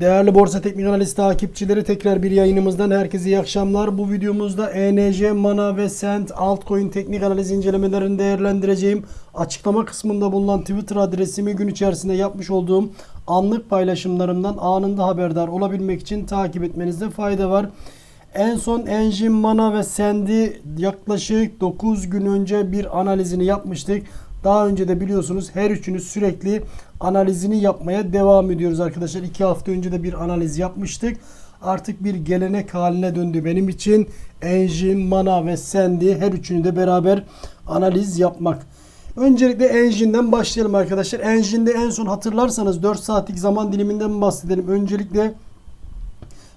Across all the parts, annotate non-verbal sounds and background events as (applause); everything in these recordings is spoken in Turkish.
Değerli Borsa Teknik Analiz takipçileri tekrar bir yayınımızdan herkese iyi akşamlar. Bu videomuzda ENJ, Mana ve Sent altcoin teknik analiz incelemelerini değerlendireceğim. Açıklama kısmında bulunan Twitter adresimi gün içerisinde yapmış olduğum anlık paylaşımlarımdan anında haberdar olabilmek için takip etmenizde fayda var. En son Enjin, Mana ve Send'i yaklaşık 9 gün önce bir analizini yapmıştık. Daha önce de biliyorsunuz her üçünü sürekli analizini yapmaya devam ediyoruz arkadaşlar. 2 hafta önce de bir analiz yapmıştık. Artık bir gelenek haline döndü benim için. Engine, Mana ve Sandy her üçünü de beraber analiz yapmak. Öncelikle Engine'den başlayalım arkadaşlar. Engine'de en son hatırlarsanız 4 saatlik zaman diliminden bahsedelim. Öncelikle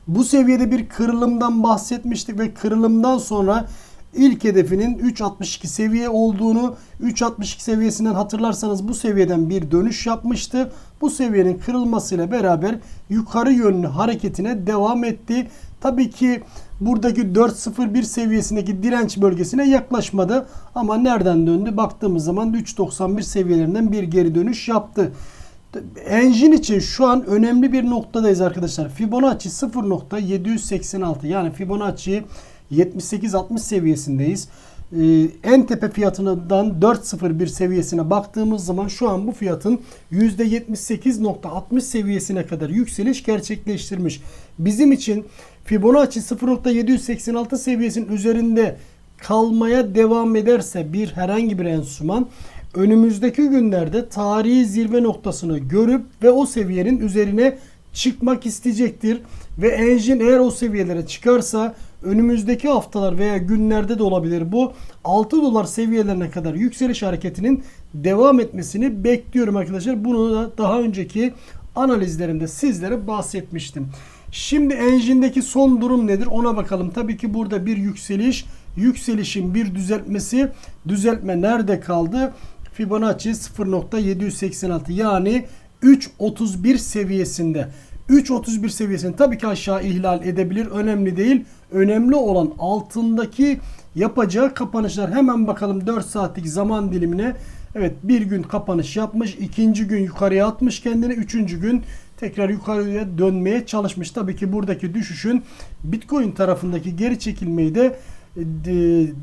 bu seviyede bir kırılımdan bahsetmiştik ve kırılımdan sonra ilk hedefinin 3.62 seviye olduğunu 3.62 seviyesinden hatırlarsanız bu seviyeden bir dönüş yapmıştı. Bu seviyenin kırılmasıyla beraber yukarı yönlü hareketine devam etti. Tabii ki buradaki 4.01 seviyesindeki direnç bölgesine yaklaşmadı. Ama nereden döndü? Baktığımız zaman 3.91 seviyelerinden bir geri dönüş yaptı. Engine için şu an önemli bir noktadayız arkadaşlar. Fibonacci 0.786 yani Fibonacci 78-60 seviyesindeyiz. Ee, en tepe fiyatından 4.01 seviyesine baktığımız zaman şu an bu fiyatın %78.60 seviyesine kadar yükseliş gerçekleştirmiş. Bizim için Fibonacci 0.786 seviyesinin üzerinde kalmaya devam ederse bir herhangi bir enstrüman önümüzdeki günlerde tarihi zirve noktasını görüp ve o seviyenin üzerine çıkmak isteyecektir. Ve Engine eğer o seviyelere çıkarsa önümüzdeki haftalar veya günlerde de olabilir bu 6 dolar seviyelerine kadar yükseliş hareketinin devam etmesini bekliyorum arkadaşlar. Bunu da daha önceki analizlerimde sizlere bahsetmiştim. Şimdi Engine'deki son durum nedir ona bakalım. Tabii ki burada bir yükseliş, yükselişin bir düzeltmesi. Düzeltme nerede kaldı? Fibonacci 0.786 yani 3.31 seviyesinde. 3.31 seviyesini tabii ki aşağı ihlal edebilir. Önemli değil. Önemli olan altındaki yapacağı kapanışlar. Hemen bakalım 4 saatlik zaman dilimine. Evet bir gün kapanış yapmış. ikinci gün yukarıya atmış kendini. Üçüncü gün tekrar yukarıya dönmeye çalışmış. Tabii ki buradaki düşüşün Bitcoin tarafındaki geri çekilmeyi de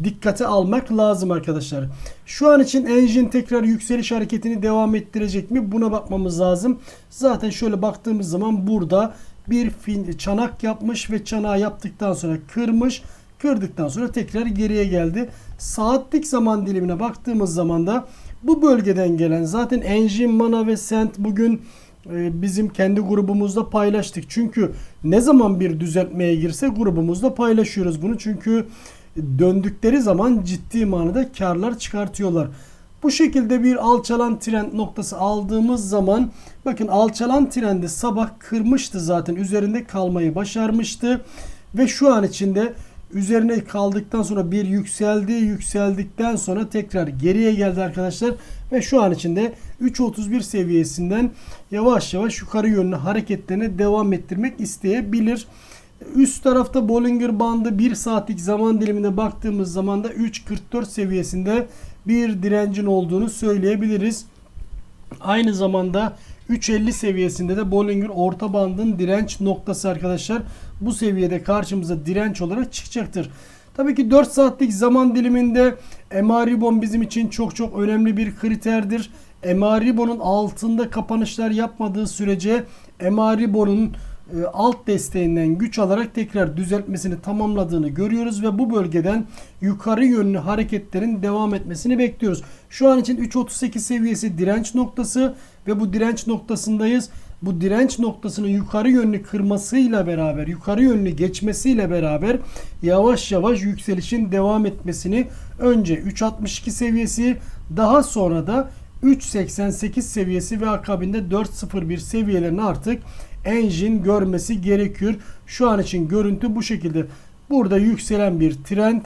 dikkate almak lazım arkadaşlar. Şu an için Engine tekrar yükseliş hareketini devam ettirecek mi? Buna bakmamız lazım. Zaten şöyle baktığımız zaman burada bir fin, çanak yapmış ve çanağı yaptıktan sonra kırmış. Kırdıktan sonra tekrar geriye geldi. Saatlik zaman dilimine baktığımız zaman da bu bölgeden gelen zaten Engine, Mana ve Sent bugün e, bizim kendi grubumuzda paylaştık. Çünkü ne zaman bir düzeltmeye girse grubumuzda paylaşıyoruz bunu. Çünkü döndükleri zaman ciddi manada karlar çıkartıyorlar. Bu şekilde bir alçalan trend noktası aldığımız zaman bakın alçalan trendi sabah kırmıştı zaten üzerinde kalmayı başarmıştı ve şu an içinde üzerine kaldıktan sonra bir yükseldi yükseldikten sonra tekrar geriye geldi arkadaşlar ve şu an içinde 3.31 seviyesinden yavaş yavaş yukarı yönlü hareketlerine devam ettirmek isteyebilir. Üst tarafta Bollinger bandı 1 saatlik zaman dilimine baktığımız zaman da 3.44 seviyesinde bir direncin olduğunu söyleyebiliriz. Aynı zamanda 3.50 seviyesinde de Bollinger orta bandın direnç noktası arkadaşlar. Bu seviyede karşımıza direnç olarak çıkacaktır. Tabii ki 4 saatlik zaman diliminde MA bizim için çok çok önemli bir kriterdir. MA altında kapanışlar yapmadığı sürece MA e, alt desteğinden güç alarak tekrar düzeltmesini tamamladığını görüyoruz ve bu bölgeden yukarı yönlü hareketlerin devam etmesini bekliyoruz. Şu an için 3.38 seviyesi direnç noktası ve bu direnç noktasındayız. Bu direnç noktasını yukarı yönlü kırmasıyla beraber, yukarı yönlü geçmesiyle beraber yavaş yavaş yükselişin devam etmesini önce 3.62 seviyesi daha sonra da 3.88 seviyesi ve akabinde 4.01 seviyelerini artık engine görmesi gerekiyor. Şu an için görüntü bu şekilde. Burada yükselen bir trend.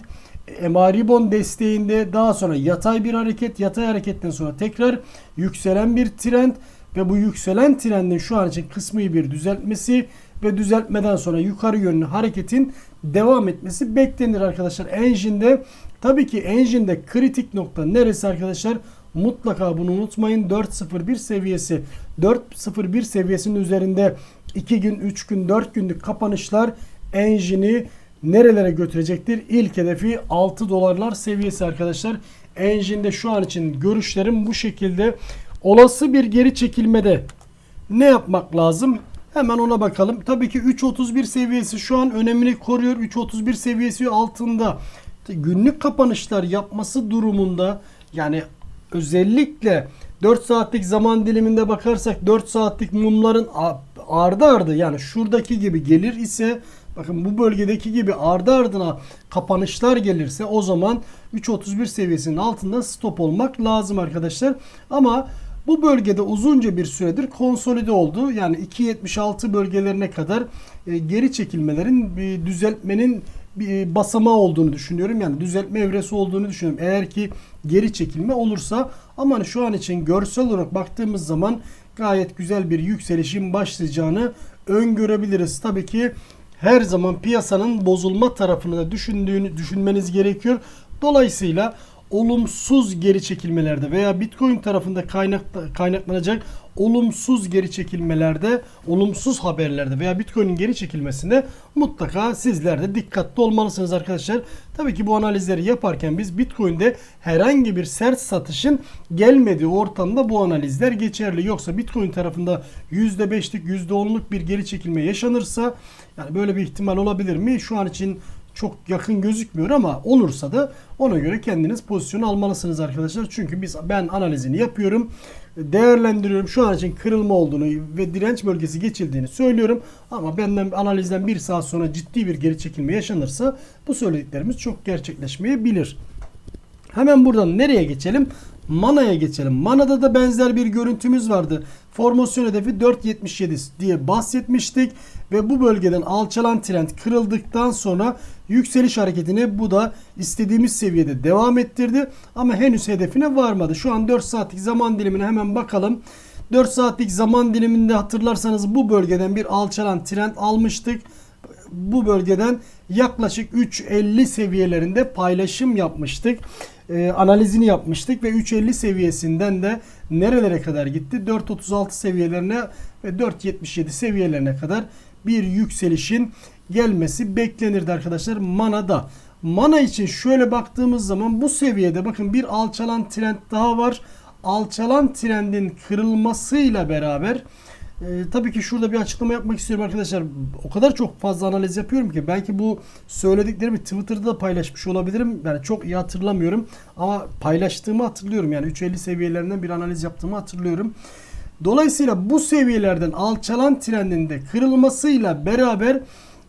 Emaribon desteğinde daha sonra yatay bir hareket. Yatay hareketten sonra tekrar yükselen bir trend. Ve bu yükselen trendin şu an için kısmı bir düzeltmesi ve düzeltmeden sonra yukarı yönlü hareketin devam etmesi beklenir arkadaşlar. Engine'de tabii ki Engine'de kritik nokta neresi arkadaşlar? Mutlaka bunu unutmayın. 4.01 seviyesi 4.01 seviyesinin üzerinde 2 gün, 3 gün, 4 günlük kapanışlar Enjin'i nerelere götürecektir? İlk hedefi 6 dolarlar seviyesi arkadaşlar. Enjin'de şu an için görüşlerim bu şekilde. Olası bir geri çekilmede ne yapmak lazım? Hemen ona bakalım. Tabii ki 3.31 seviyesi şu an önemini koruyor. 3.31 seviyesi altında günlük kapanışlar yapması durumunda yani özellikle 4 saatlik zaman diliminde bakarsak 4 saatlik mumların ardı ardı yani şuradaki gibi gelir ise bakın bu bölgedeki gibi ardı ardına kapanışlar gelirse o zaman 3.31 seviyesinin altında stop olmak lazım arkadaşlar. Ama bu bölgede uzunca bir süredir konsolide oldu. Yani 2.76 bölgelerine kadar e, geri çekilmelerin bir düzeltmenin bir basamağı olduğunu düşünüyorum. Yani düzeltme evresi olduğunu düşünüyorum. Eğer ki geri çekilme olursa ama şu an için görsel olarak baktığımız zaman gayet güzel bir yükselişin başlayacağını öngörebiliriz. Tabii ki her zaman piyasanın bozulma tarafını da düşündüğünü düşünmeniz gerekiyor. Dolayısıyla olumsuz geri çekilmelerde veya Bitcoin tarafında kaynak, kaynaklanacak olumsuz geri çekilmelerde, olumsuz haberlerde veya Bitcoin'in geri çekilmesinde mutlaka sizler de dikkatli olmalısınız arkadaşlar. Tabii ki bu analizleri yaparken biz Bitcoin'de herhangi bir sert satışın gelmediği ortamda bu analizler geçerli. Yoksa Bitcoin tarafında %5'lik, %10'luk bir geri çekilme yaşanırsa yani böyle bir ihtimal olabilir mi? Şu an için çok yakın gözükmüyor ama olursa da ona göre kendiniz pozisyon almalısınız arkadaşlar. Çünkü biz ben analizini yapıyorum. Değerlendiriyorum. Şu an için kırılma olduğunu ve direnç bölgesi geçildiğini söylüyorum. Ama benden analizden bir saat sonra ciddi bir geri çekilme yaşanırsa bu söylediklerimiz çok gerçekleşmeyebilir. Hemen buradan nereye geçelim? Mana'ya geçelim. Mana'da da benzer bir görüntümüz vardı. Formasyon hedefi 4.77 diye bahsetmiştik. Ve bu bölgeden alçalan trend kırıldıktan sonra yükseliş hareketini bu da istediğimiz seviyede devam ettirdi. Ama henüz hedefine varmadı. Şu an 4 saatlik zaman dilimine hemen bakalım. 4 saatlik zaman diliminde hatırlarsanız bu bölgeden bir alçalan trend almıştık. Bu bölgeden yaklaşık 3.50 seviyelerinde paylaşım yapmıştık. Ee, analizini yapmıştık ve 3.50 seviyesinden de nerelere kadar gitti? 4.36 seviyelerine ve 4.77 seviyelerine kadar bir yükselişin gelmesi beklenirdi arkadaşlar Mana'da. Mana için şöyle baktığımız zaman bu seviyede bakın bir alçalan trend daha var. Alçalan trendin kırılmasıyla beraber e, tabii ki şurada bir açıklama yapmak istiyorum arkadaşlar. O kadar çok fazla analiz yapıyorum ki belki bu söylediklerimi Twitter'da da paylaşmış olabilirim. Yani çok iyi hatırlamıyorum ama paylaştığımı hatırlıyorum. Yani 3.50 seviyelerinden bir analiz yaptığımı hatırlıyorum. Dolayısıyla bu seviyelerden alçalan trendin de kırılmasıyla beraber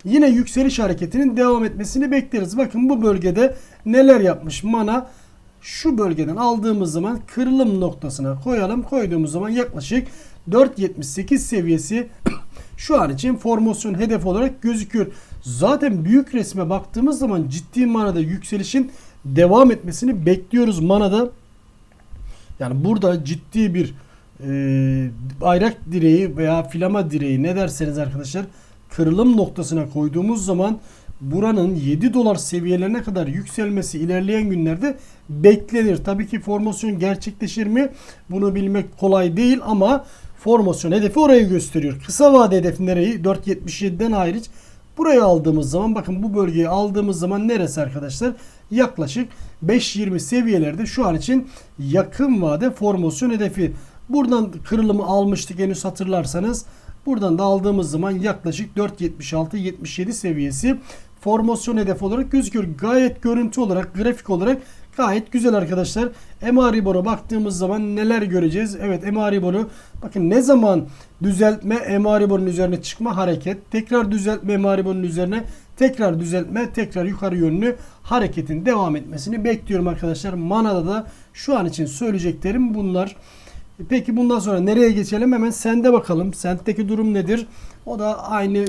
yine yükseliş hareketinin devam etmesini bekleriz. Bakın bu bölgede neler yapmış Mana şu bölgeden aldığımız zaman kırılım noktasına koyalım. Koyduğumuz zaman yaklaşık 4.78 seviyesi şu an için formasyon hedef olarak gözüküyor. Zaten büyük resme baktığımız zaman ciddi manada yükselişin devam etmesini bekliyoruz manada. Yani burada ciddi bir e, bayrak direği veya filama direği ne derseniz arkadaşlar kırılım noktasına koyduğumuz zaman buranın 7 dolar seviyelerine kadar yükselmesi ilerleyen günlerde beklenir. Tabii ki formasyon gerçekleşir mi? Bunu bilmek kolay değil ama formasyon hedefi orayı gösteriyor. Kısa vade hedefi nereyi? 4.77'den hariç burayı aldığımız zaman bakın bu bölgeyi aldığımız zaman neresi arkadaşlar? Yaklaşık 5.20 seviyelerde şu an için yakın vade formasyon hedefi. Buradan kırılımı almıştık henüz hatırlarsanız. Buradan da aldığımız zaman yaklaşık 4.76-77 seviyesi formasyon hedef olarak gözüküyor. Gayet görüntü olarak, grafik olarak gayet güzel arkadaşlar. MA Ribor'a baktığımız zaman neler göreceğiz? Evet MA Ribor'u bakın ne zaman düzeltme MA Ribor'un üzerine çıkma hareket. Tekrar düzeltme MA Ribor'un üzerine tekrar düzeltme tekrar yukarı yönlü hareketin devam etmesini bekliyorum arkadaşlar. Manada da şu an için söyleyeceklerim bunlar. Peki bundan sonra nereye geçelim? Hemen sende bakalım. Sent'teki durum nedir? O da aynı e,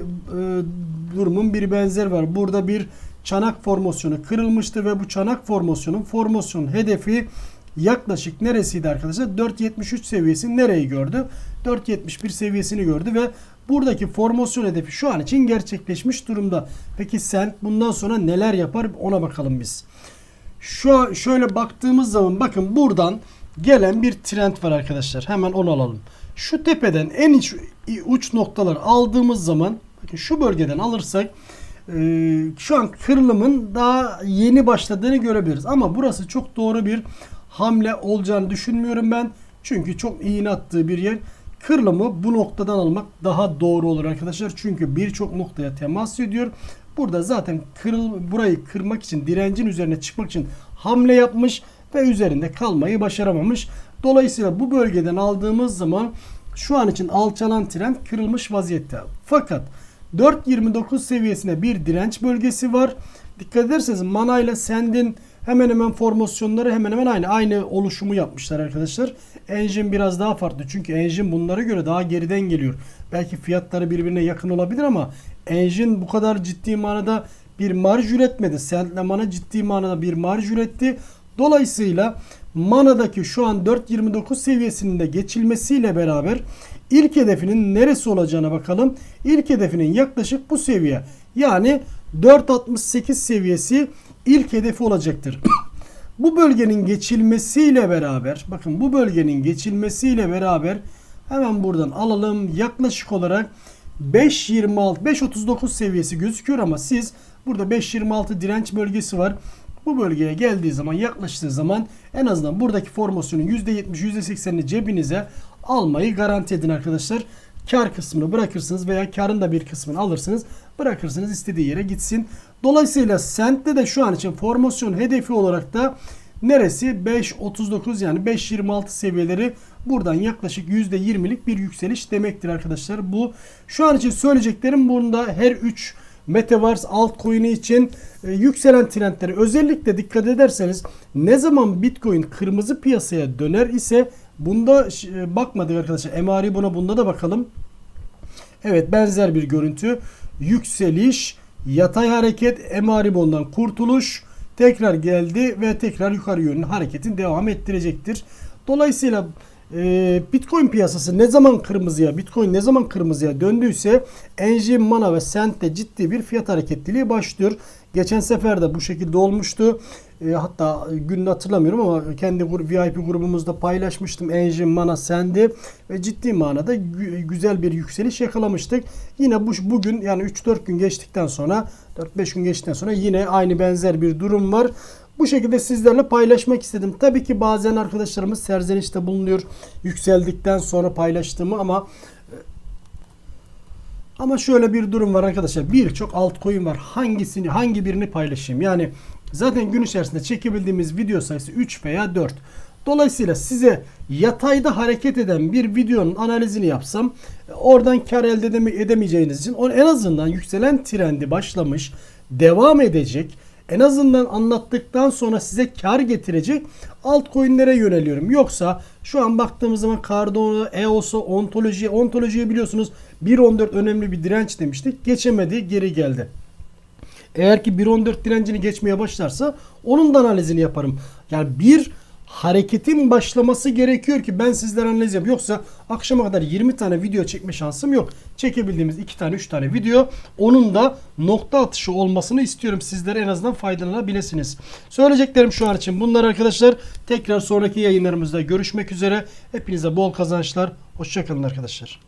durumun bir benzer var. Burada bir çanak formasyonu kırılmıştı ve bu çanak formasyonun formasyon hedefi yaklaşık neresiydi arkadaşlar? 4.73 seviyesi nereyi gördü? 4.71 seviyesini gördü ve buradaki formasyon hedefi şu an için gerçekleşmiş durumda. Peki sen bundan sonra neler yapar ona bakalım biz. Şu şöyle baktığımız zaman bakın buradan gelen bir trend var arkadaşlar. Hemen onu alalım. Şu tepeden en iç uç noktalar aldığımız zaman bakın şu bölgeden alırsak e, şu an kırılımın daha yeni başladığını görebiliriz. Ama burası çok doğru bir hamle olacağını düşünmüyorum ben. Çünkü çok iğne attığı bir yer. Kırılımı bu noktadan almak daha doğru olur arkadaşlar. Çünkü birçok noktaya temas ediyor. Burada zaten kırıl burayı kırmak için direncin üzerine çıkmak için hamle yapmış ve üzerinde kalmayı başaramamış. Dolayısıyla bu bölgeden aldığımız zaman şu an için alçalan trend kırılmış vaziyette. Fakat 4.29 seviyesine bir direnç bölgesi var. Dikkat ederseniz Mana ile Send'in hemen hemen formasyonları hemen hemen aynı. Aynı oluşumu yapmışlar arkadaşlar. Engine biraz daha farklı. Çünkü Engine bunlara göre daha geriden geliyor. Belki fiyatları birbirine yakın olabilir ama Engine bu kadar ciddi manada bir marj üretmedi. Send'le Mana ciddi manada bir marj üretti. Dolayısıyla Mana'daki şu an 4.29 seviyesinin de geçilmesiyle beraber ilk hedefinin neresi olacağına bakalım. İlk hedefinin yaklaşık bu seviye. Yani 4.68 seviyesi ilk hedefi olacaktır. (clears throat) bu bölgenin geçilmesiyle beraber bakın bu bölgenin geçilmesiyle beraber hemen buradan alalım. Yaklaşık olarak 5.26 5.39 seviyesi gözüküyor ama siz burada 5.26 direnç bölgesi var. Bu bölgeye geldiği zaman yaklaştığı zaman en azından buradaki formasyonun %70 %80'ini cebinize almayı garanti edin arkadaşlar. Kar kısmını bırakırsınız veya karın da bir kısmını alırsınız. Bırakırsınız istediği yere gitsin. Dolayısıyla Sent'te de şu an için formasyon hedefi olarak da neresi? 5.39 yani 5.26 seviyeleri buradan yaklaşık %20'lik bir yükseliş demektir arkadaşlar. Bu şu an için söyleyeceklerim bunda her 3 Metaverse altcoin'i için e, yükselen trendleri özellikle dikkat ederseniz ne zaman Bitcoin kırmızı piyasaya döner ise bunda e, bakmadık arkadaşlar. MRI buna bunda da bakalım. Evet benzer bir görüntü. Yükseliş, yatay hareket, MRI kurtuluş tekrar geldi ve tekrar yukarı yönlü hareketin devam ettirecektir. Dolayısıyla e, Bitcoin piyasası ne zaman kırmızıya, Bitcoin ne zaman kırmızıya döndüyse Enjin, Mana ve Cent'te ciddi bir fiyat hareketliliği başlıyor. Geçen sefer de bu şekilde olmuştu. E, hatta gününü hatırlamıyorum ama kendi VIP grubumuzda paylaşmıştım Enjin, Mana, Send'i ve ciddi manada güzel bir yükseliş yakalamıştık. Yine bu bugün yani 3-4 gün geçtikten sonra 4-5 gün geçtikten sonra yine aynı benzer bir durum var. Bu şekilde sizlerle paylaşmak istedim. Tabii ki bazen arkadaşlarımız serzenişte bulunuyor yükseldikten sonra paylaştığımı ama e, ama şöyle bir durum var arkadaşlar. Birçok altcoin var. Hangisini hangi birini paylaşayım? Yani zaten gün içerisinde çekebildiğimiz video sayısı 3 veya 4. Dolayısıyla size yatayda hareket eden bir videonun analizini yapsam oradan kar elde edemeyeceğiniz için en azından yükselen trendi başlamış, devam edecek en azından anlattıktan sonra size kar getirecek altcoin'lere yöneliyorum. Yoksa şu an baktığımız zaman Cardano, EOS'u, Ontoloji'ye, Ontoloji'ye biliyorsunuz 1.14 önemli bir direnç demiştik. Geçemedi, geri geldi. Eğer ki 1.14 direncini geçmeye başlarsa onun da analizini yaparım. Yani bir hareketin başlaması gerekiyor ki ben sizlere analiz yapayım. Yoksa akşama kadar 20 tane video çekme şansım yok. Çekebildiğimiz 2 tane 3 tane video onun da nokta atışı olmasını istiyorum. Sizlere en azından faydalanabilirsiniz. Söyleyeceklerim şu an için bunlar arkadaşlar. Tekrar sonraki yayınlarımızda görüşmek üzere. Hepinize bol kazançlar. Hoşçakalın arkadaşlar.